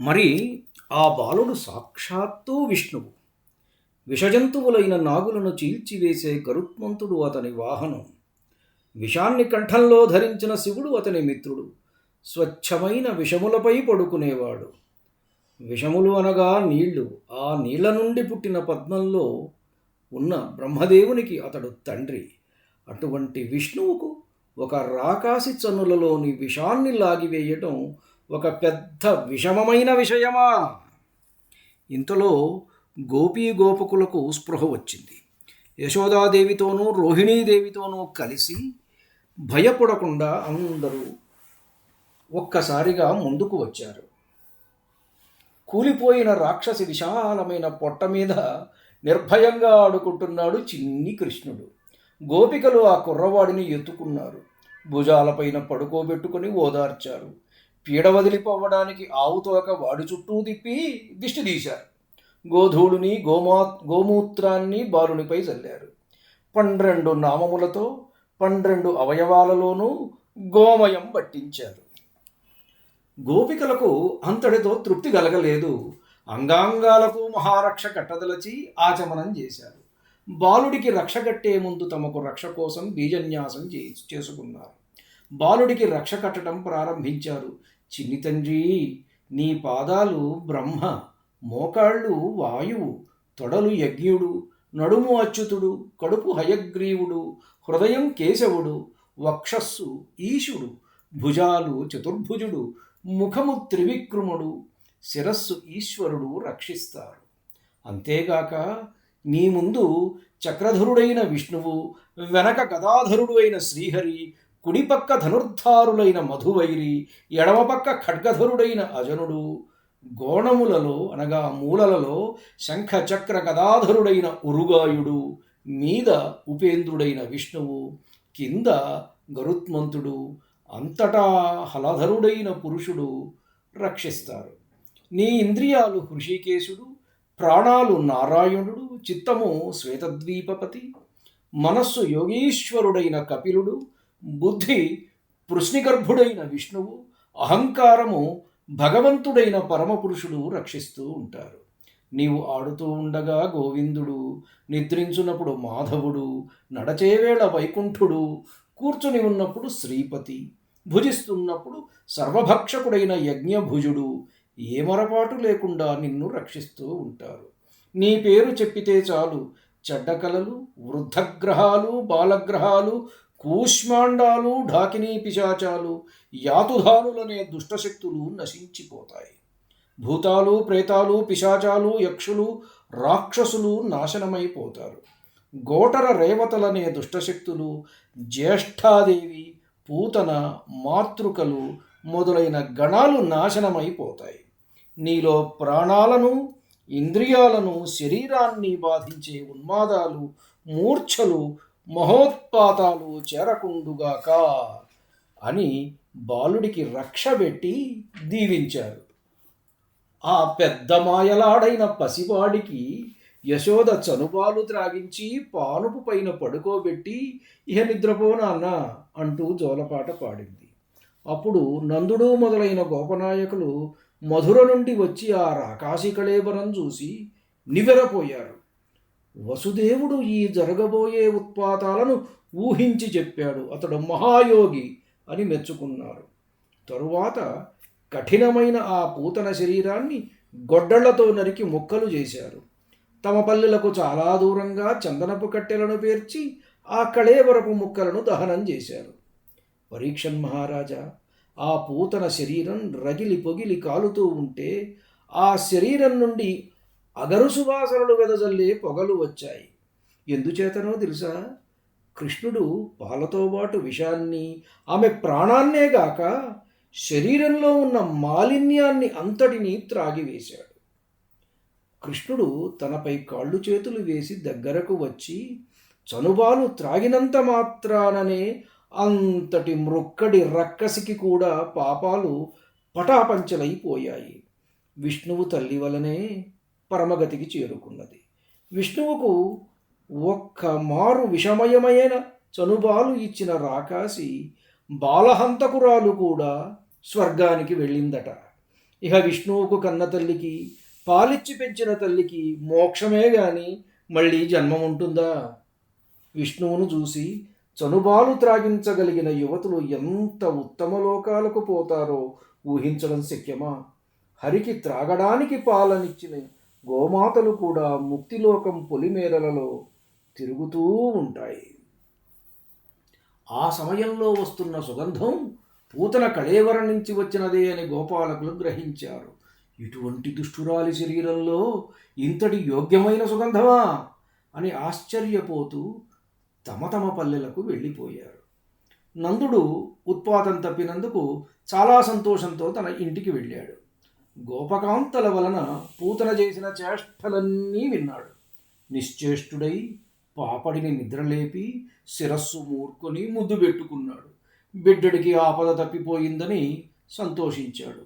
మరి ఆ బాలుడు సాక్షాత్తు విష్ణువు. విషజంతువులైన నాగులను చీల్చివేసే గరుత్మంతుడు అతని వాహనం. విషాన్ని కంఠంలో ధరించిన శివుడు అతని మిత్రుడు. స్వచ్ఛమైన విషములపై పడుకునేవాడు. విషములు అనగా నీళ్ళు. ఆ నీళ్ళ నుండి పుట్టిన పద్మంలో ఉన్న బ్రహ్మదేవునికి అతడు తండ్రి. అటువంటి విష్ణువుకు ఒక రాకాసి చనులలోని విషాన్ని లాగివేయటం ఒక పెద్ద విషమమైన విషయమా? ఇంతలో గోపీ గోపకులకు స్పృహ వచ్చింది. యశోదాదేవితోనూ రోహిణీదేవితోనూ కలిసి భయపడకుండా అందరూ ఒక్కసారిగా ముందుకు వచ్చారు. కూలిపోయిన రాక్షసి విశాలమైన పొట్ట మీద నిర్భయంగా ఆడుకుంటున్నాడు చిన్ని కృష్ణుడు. గోపికలు ఆ కుర్రవాడిని ఎత్తుకున్నారు. భుజాలపైన పడుకోబెట్టుకుని ఓదార్చారు. పీడ వదిలిపోవడానికి ఆవుతోక వాడి చుట్టూ తిప్పి దిష్టి తీశారు. గోధూళుని గోమా గోమూత్రాన్ని బాలునిపై చల్లారు పన్నెండు నామములతో పన్నెండు అవయవాలలోనూ గోమయం పట్టించారు. గోపికలకు అంతటితో తృప్తి కలగలేదు. అంగాంగాలకు మహారక్ష కట్టదలచి ఆచమనం చేశారు. బాలుడికి రక్ష కట్టే ముందు తమకు రక్ష కోసం బీజన్యాసం చే చేసుకున్నారు. బాలుడికి రక్ష కట్టడం ప్రారంభించారు. చిన్ని తండ్రి నీ పాదాలు బ్రహ్మ మోకాళ్ళు వాయువు తొడలు యజ్ఞుడు నడుము అచ్యుతుడు కడుపు హయగ్రీవుడు హృదయం కేశవుడు వక్షస్సు ఈశుడు భుజాలు చతుర్భుజుడు ముఖము త్రివిక్రముడు శిరస్సు ఈశ్వరుడు రక్షిస్తారు. అంతేగాక నీ ముందు చక్రధరుడైన విష్ణువు వెనక గదాధరుడు అయిన శ్రీహరి కుడిపక్క ధనుర్ధారులైన మధువైరి ఎడమపక్క ఖడ్గధరుడైన అజనుడు గోణములలో అనగా మూలలలో శంఖ చక్ర గదాధరుడైన ఉరుగాయుడు మీద ఉపేంద్రుడైన విష్ణువు కింద గరుత్మంతుడు అంతటా హలధరుడైన పురుషుడు రక్షిస్తారు. నీ ఇంద్రియాలు హృషికేశుడు ప్రాణాలు నారాయణుడు చిత్తము శ్వేతద్వీపపతి మనస్సు యోగీశ్వరుడైన కపిలుడు బుద్ధి పృష్ణిగర్భుడైన విష్ణువు అహంకారము భగవంతుడైన పరమపురుషుడు రక్షిస్తూ ఉంటారు. నీవు ఆడుతూ ఉండగా గోవిందుడు నిద్రించున్నప్పుడు మాధవుడు నడచేవేళ వైకుంఠుడు కూర్చుని ఉన్నప్పుడు శ్రీపతి భుజిస్తున్నప్పుడు సర్వభక్షకుడైన యజ్ఞభుజుడు ఏ మరపాటు లేకుండా నిన్ను రక్షిస్తూ ఉంటారు. నీ పేరు చెప్పితే చాలు చెడ్డ కలలు వృద్ధగ్రహాలు బాలగ్రహాలు కూష్మాండాలు ఢాకినీ పిశాచాలు యాతుధానులనే దుష్టశక్తులు నశించిపోతాయి. భూతాలు ప్రేతాలు పిశాచాలు యక్షులు రాక్షసులు నాశనమైపోతారు. గోటర రేవతలనే దుష్టశక్తులు జ్యేష్ఠాదేవి పూతన మాతృకలు మొదలైన గణాలు నాశనమైపోతాయి. నీలో ప్రాణాలను ఇంద్రియాలను శరీరాన్ని బాధించే ఉన్మాదాలు మూర్ఛలు మహోత్పాతాలు చేరకుండుగాక అని బాలుడికి రక్ష పెట్టి దీవించారు. ఆ పెద్ద మాయలాడైన పసివాడికి యశోద చనుపాలు త్రాగించి పానుపు పైన పడుకోబెట్టి ఇహ నిద్రపో నాన్న అంటూ జోలపాట పాడింది. అప్పుడు నందుడు మొదలైన గోపనాయకులు మధుర నుండి వచ్చి ఆ రాకాశి కళేబరం చూసి నివెరపోయారు వసుదేవుడు ఈ జరగబోయే ఉత్పాతాలను ఊహించి చెప్పాడు. అతడు మహాయోగి అని మెచ్చుకున్నారు. తరువాత కఠినమైన ఆ పూతన శరీరాన్ని గొడ్డళ్ళతో నరికి ముక్కలు చేశారు. తమ పల్లెలకు చాలా దూరంగా చందనపు కట్టెలను పేర్చి ఆ కళేవరపు ముక్కలను దహనం చేశారు. పరీక్షన్ మహారాజా ఆ పూతన శరీరం రగిలి పొగిలి కాలుతూ ఉంటే ఆ శరీరం నుండి అగరు సువాసనలు వెదజల్లే పొగలు వచ్చాయి. ఎందుచేతనో తెలుసా? కృష్ణుడు పాలతో పాటు విషాన్ని ఆమె ప్రాణాన్నేగాక శరీరంలో ఉన్న మాలిన్యాన్ని అంతటినీ త్రాగివేశాడు. కృష్ణుడు తనపై కాళ్ళు చేతులు వేసి దగ్గరకు వచ్చి చనుబాలు త్రాగినంత మాత్రాననే అంతటి మృక్కడి రక్కసికి కూడా పాపాలు పటాపంచలైపోయాయి. విష్ణువు తల్లి వలనే పరమగతికి చేరుకున్నది. విష్ణువుకు ఒక్క మారు విషమయమైన చనుబాలు ఇచ్చిన రాకాసి బాలహంతకురాలు కూడా స్వర్గానికి వెళ్ళిందట. ఇక విష్ణువుకు కన్న తల్లికి పాలిచ్చి పెంచిన తల్లికి మోక్షమే గాని మళ్ళీ జన్మం ఉంటుందా విష్ణువును చూసి చనుబాలు త్రాగించగలిగిన యువతులు ఎంత ఉత్తమ లోకాలకు పోతారో ఊహించడం శక్యమా? హరికి త్రాగడానికి పాలనిచ్చిన గోమాతలు కూడా ముక్తిలోకం పొలిమేరలలో తిరుగుతూ ఉంటాయి. ఆ సమయంలో వస్తున్న సుగంధం పూతన కళేవరం నుంచి వచ్చినదే అని గోపాలకులు గ్రహించారు. ఇటువంటి దుష్టురాలి శరీరంలో ఇంతటి యోగ్యమైన సుగంధమా? అని ఆశ్చర్యపోతూ తమ తమ పల్లెలకు వెళ్ళిపోయారు. నందుడు ఉత్పాతం తప్పినందుకు చాలా సంతోషంతో తన ఇంటికి వెళ్ళాడు. గోపకాంతల వలన పూతన చేసిన చేష్టలన్నీ విన్నాడు. నిశ్చేష్టుడై పాపడిని నిద్రలేపి శిరస్సు మూర్కొని ముద్దు పెట్టుకున్నాడు. బిడ్డడికి ఆపద తప్పిపోయిందని సంతోషించాడు.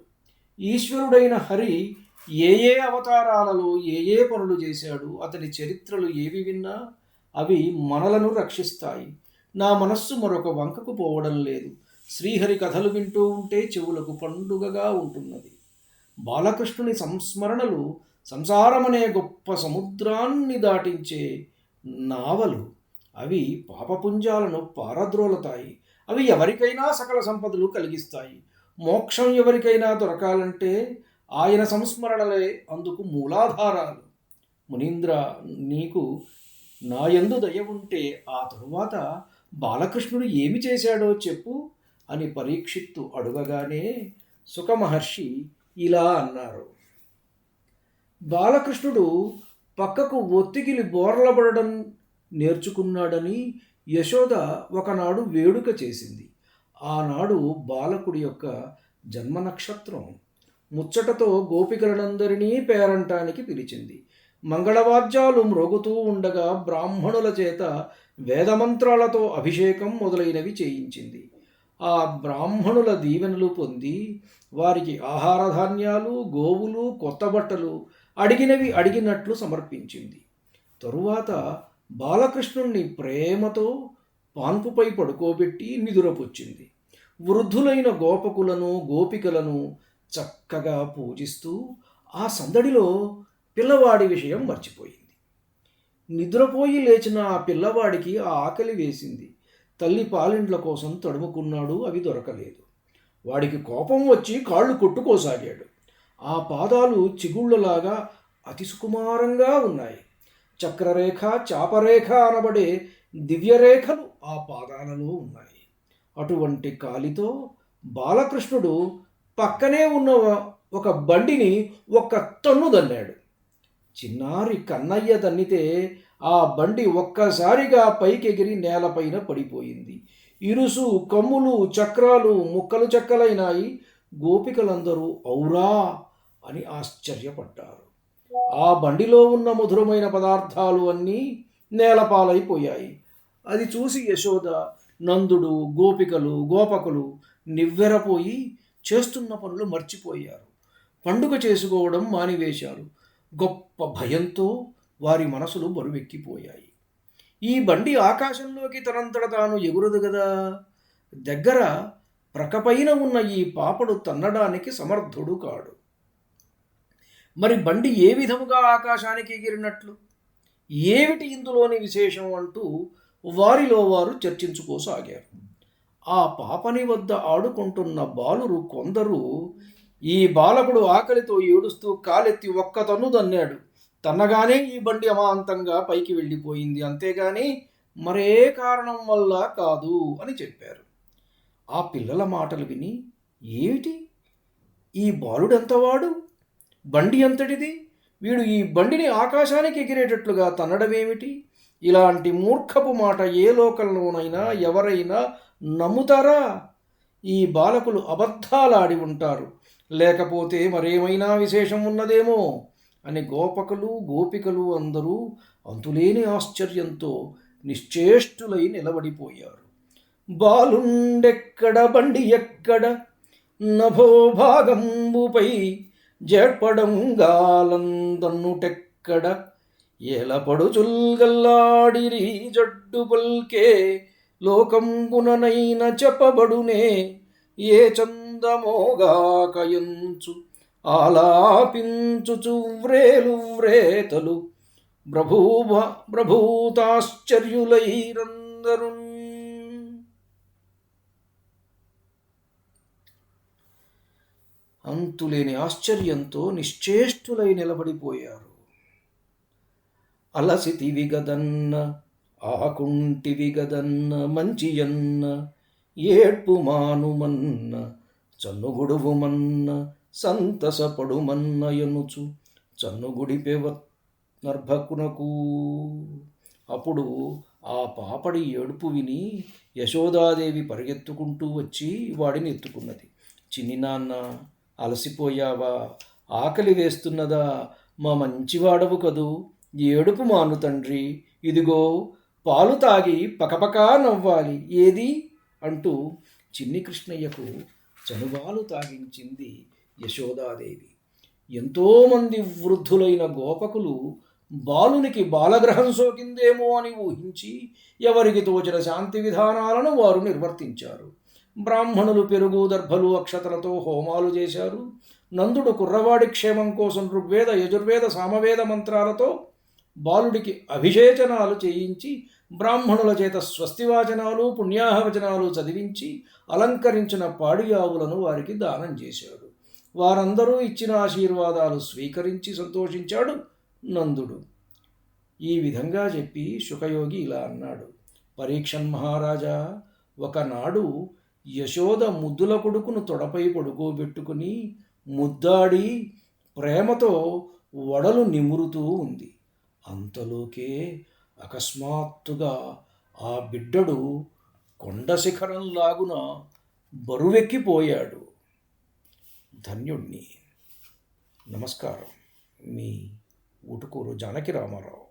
ఈశ్వరుడైన హరి ఏ ఏ అవతారాలలో ఏ ఏ పనులు చేశాడు అతని చరిత్రలు ఏవి విన్నా అవి మనలను రక్షిస్తాయి. నా మనస్సు మరొక వంకకు పోవడం లేదు. శ్రీహరి కథలు వింటూ ఉంటే చెవులకు పండుగగా ఉంటున్నది. బాలకృష్ణుని సంస్మరణలు సంసారమనే గొప్ప సముద్రాన్ని దాటించే నావలు. అవి పాపపుంజాలను పారద్రోలతాయి. అవి ఎవరికైనా సకల సంపదలు కలిగిస్తాయి. మోక్షం ఎవరికైనా దొరకాలంటే ఆయన సంస్మరణలే అందుకు మూలాధారాలు. మునీంద్ర నీకు నాయందు దయ ఉంటే ఆ తరువాత బాలకృష్ణుడు ఏమి చేశాడో చెప్పు అని పరీక్షిత్తు అడుగగానే సుఖమహర్షి ఇలా అన్నారు. బాలకృష్ణుడు పక్కకు ఒత్తికిలి బోర్లబడడం నేర్చుకున్నాడని యశోద ఒకనాడు వేడుక చేసింది. ఆనాడు బాలకుడి యొక్క జన్మ నక్షత్రం ముచ్చటతో గోపికలనందరినీ పేరంటానికి పిలిచింది. మంగళవాద్యాలు మ్రోగుతూ ఉండగా బ్రాహ్మణుల చేత వేదమంత్రాలతో అభిషేకం మొదలైనవి చేయించింది. ఆ బ్రాహ్మణుల దీవెనలు పొంది వారికి ఆహార ధాన్యాలు గోవులు కొత్త బట్టలు అడిగినవి అడిగినట్లు సమర్పించింది. తరువాత బాలకృష్ణుణ్ణి ప్రేమతో పాన్పుపై పడుకోబెట్టి నిదురపొచ్చింది. వృద్ధులైన గోపకులను గోపికలను చక్కగా పూజిస్తూ ఆ సందడిలో పిల్లవాడి విషయం మర్చిపోయింది. నిద్రపోయి లేచిన ఆ పిల్లవాడికి ఆ ఆకలి వేసింది. తల్లి పాలిండ్ల కోసం తడుముకున్నాడు అవి దొరకలేదు. వాడికి కోపం వచ్చి కాళ్ళు కొట్టుకోసాగాడు. ఆ పాదాలు చిగుళ్ళలాగా అతి సుకుమారంగా ఉన్నాయి. చక్రరేఖ చాపరేఖ అనబడే దివ్యరేఖలు ఆ పాదాలలో ఉన్నాయి. అటువంటి కాలితో బాలకృష్ణుడు పక్కనే ఉన్న ఒక బండిని ఒక్క తన్ను దన్నాడు చిన్నారి కన్నయ్య తన్నితే ఆ బండి ఒక్కసారిగా పైకెగిరి నేలపైన పడిపోయింది. ఇరుసు కమ్ములు చక్రాలు ముక్కలు చెక్కలైనాయి. గోపికలందరూ ఔరా అని ఆశ్చర్యపడ్డారు. ఆ బండిలో ఉన్న మధురమైన పదార్థాలు అన్నీ నేలపాలైపోయాయి. అది చూసి యశోద నందుడు గోపికలు గోపకులు నివ్వెరపోయి చేస్తున్న పనులు మర్చిపోయారు. పండుగ చేసుకోవడం మానివేశారు. గొప్ప భయంతో వారి మనసులు బరువెక్కిపోయాయి. ఈ బండి ఆకాశంలోకి తనంతట తాను ఎగురదు కదా దగ్గర ప్రకపైన ఉన్న ఈ పాపడు తన్నడానికి సమర్థుడు కాడు. మరి బండి ఏ విధముగా ఆకాశానికి ఎగిరినట్లు? ఏమిటి ఇందులోని విశేషం అంటూ వారిలో వారు చర్చించుకోసాగారు. ఆ పాపని వద్ద ఆడుకుంటున్న బాలురు కొందరు ఈ బాలకుడు ఆకలితో ఏడుస్తూ కాలెత్తి ఒక్క తన్ను దన్నాడు తన్నగానే ఈ బండి అమాంతంగా పైకి వెళ్ళిపోయింది. అంతేగాని మరే కారణం వల్ల కాదు అని చెప్పారు. ఆ పిల్లల మాటలు విని ఏమిటి? ఈ బాలుడెంతవాడు? బండి ఎంతటిది? వీడు ఈ బండిని ఆకాశానికి ఎగిరేటట్లుగా తన్నడమేమిటి? ఇలాంటి మూర్ఖపు మాట ఏ లోకంలోనైనా ఎవరైనా నమ్ముతారా? ఈ బాలకులు అబద్ధాలాడి ఉంటారు. లేకపోతే మరేమైనా విశేషం ఉన్నదేమో? అని గోపకులు గోపికలు అందరూ అంతులేని ఆశ్చర్యంతో నిశ్చేష్టులై నిలబడిపోయారు. బాలుండెక్కడ బండి ఎక్కడ? నభోభాగంబుపై జడ్పడంగాలందన్నుటెక్కడ? ఎలపడు గాలందన్నుటెక్కడ చుల్గల్లాడిరి జడ్డు పల్కే లోకంబుననైన చెప్పబడునే ఏ చందమోగాకయంచు ఆలాపించుచు వ్రేలు వ్రేతలు ప్రభూభ ప్రభూతాశ్చర్యులైరందరు అంతులేని ఆశ్చర్యంతో నిశ్చేష్టులై నిలబడిపోయారు. అలసితివి గదన్న ఆకుంటివి గదన్న మంచియన్న ఏడ్పు మానుమన్న చన్నుగుడువుమన్న సంతసపడుమన్న ఎనుచు చన్నుగుడిపెవ నర్భకునకు అప్పుడు ఆ పాపడి ఏడుపు విని యశోదాదేవి పరిగెత్తుకుంటూ వచ్చి వాడిని ఎత్తుకున్నది. చిన్ని నాన్న అలసిపోయావా? ఆకలి వేస్తున్నదా? మా మంచివాడవు కదూ? ఏడుపు మాను తండ్రి. ఇదిగో పాలు తాగి పకపకా నవ్వాలి. ఏది? అంటూ చిన్ని కృష్ణయ్యకు చనువాలు తాగించింది యశోదాదేవి. ఎంతోమంది వృద్ధులైన గోపకులు బాలునికి బాలగ్రహం సోకిందేమో అని ఊహించి ఎవరికి తోచిన శాంతి విధానాలను వారు నిర్వర్తించారు. బ్రాహ్మణులు పెరుగు దర్భలు అక్షతలతో హోమాలు చేశారు. నందుడు కుర్రవాడి క్షేమం కోసం ఋగ్వేద యజుర్వేద సామవేద మంత్రాలతో బాలుడికి అభిషేచనాలు చేయించి బ్రాహ్మణుల చేత స్వస్తివాచనాలు పుణ్యాహవచనాలు చదివించి అలంకరించిన పాడియావులను వారికి దానం చేశాడు వారందరూ ఇచ్చిన ఆశీర్వాదాలు స్వీకరించి సంతోషించాడు నందుడు. ఈ విధంగా చెప్పి శుకయోగి ఇలా అన్నాడు. పరీక్షన్ మహారాజా ఒకనాడు యశోద ముద్దుల కొడుకును తొడపై పడుకోబెట్టుకుని ముద్దాడి ప్రేమతో వడలు నిమురుతూ ఉంది. అంతలోకే అకస్మాత్తుగా ఆ బిడ్డడు కొండ శిఖరం లాగున బరువెక్కిపోయాడు. ధన్యుణ్ణి. నమస్కారం. మీ ఉటుకూరు జానకి రామారావు.